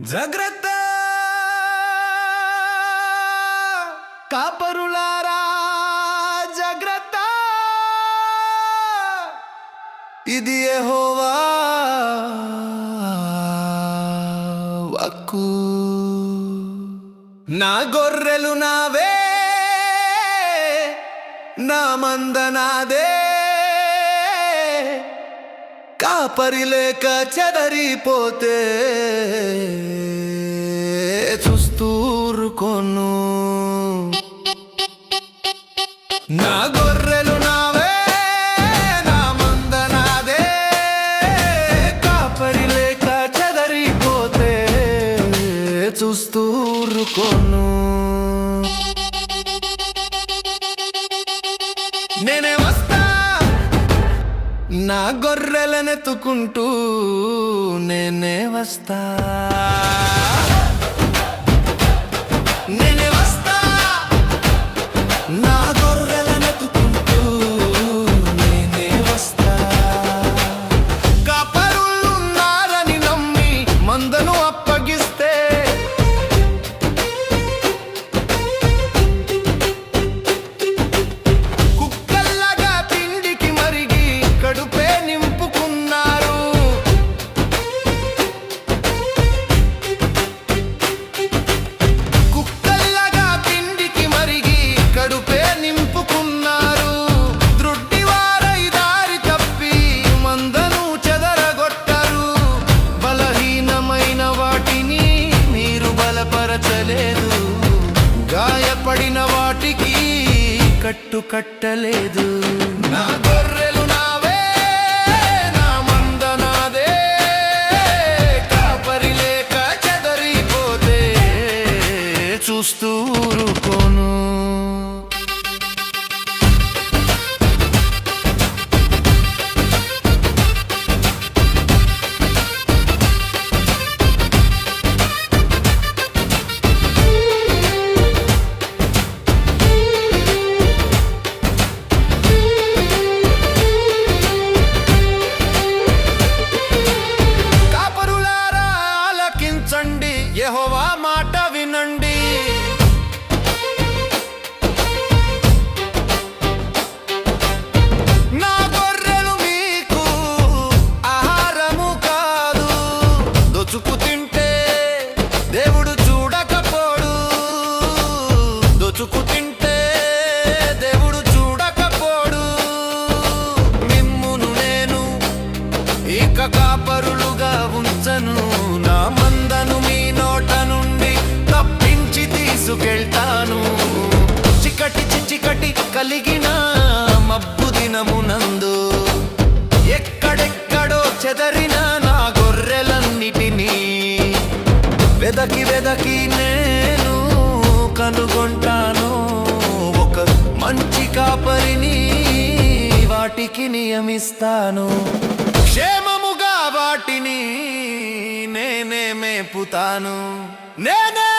జాగ్రత్త! కాపరులారా జాగ్రత్త! ఇది యెహోవా వాక్కు. నా గొర్రెలు నావే నా మంద నాదే. కాపరి లేక చెదరిపోతే చూస్తూరుకోను. నా గొర్రెలు నావే నా మంద నాదే. కాపరి లేక చెదరిపోతే చూస్తూరుకోను. నా గొర్రెలనెత్తుకుంటూ నేనే వస్తా. నేనే గాయపడిన కట్టు కట్టలేదు నా గొర్రె దేవుడు చూడకపోడు. దొచుకు తింటే దేవుడు చూడకపోడు. మిమ్మును నేను ఇక కాపరులుగా ఉంచను. నా మందను మీ నోట నుండి తప్పించి తీసుకెళ్తాను. చికటి చిచికటి కలిగిన మబ్బు దినమునందు ఎక్కడెక్కడో చెదరి వెదకి వెదకి నేను కనుగొంటాను. ఒక మంచి కాపరిని వాటికి నియమిస్తాను. క్షేమముగా వాటిని నేనే మేపుతాను. నేనే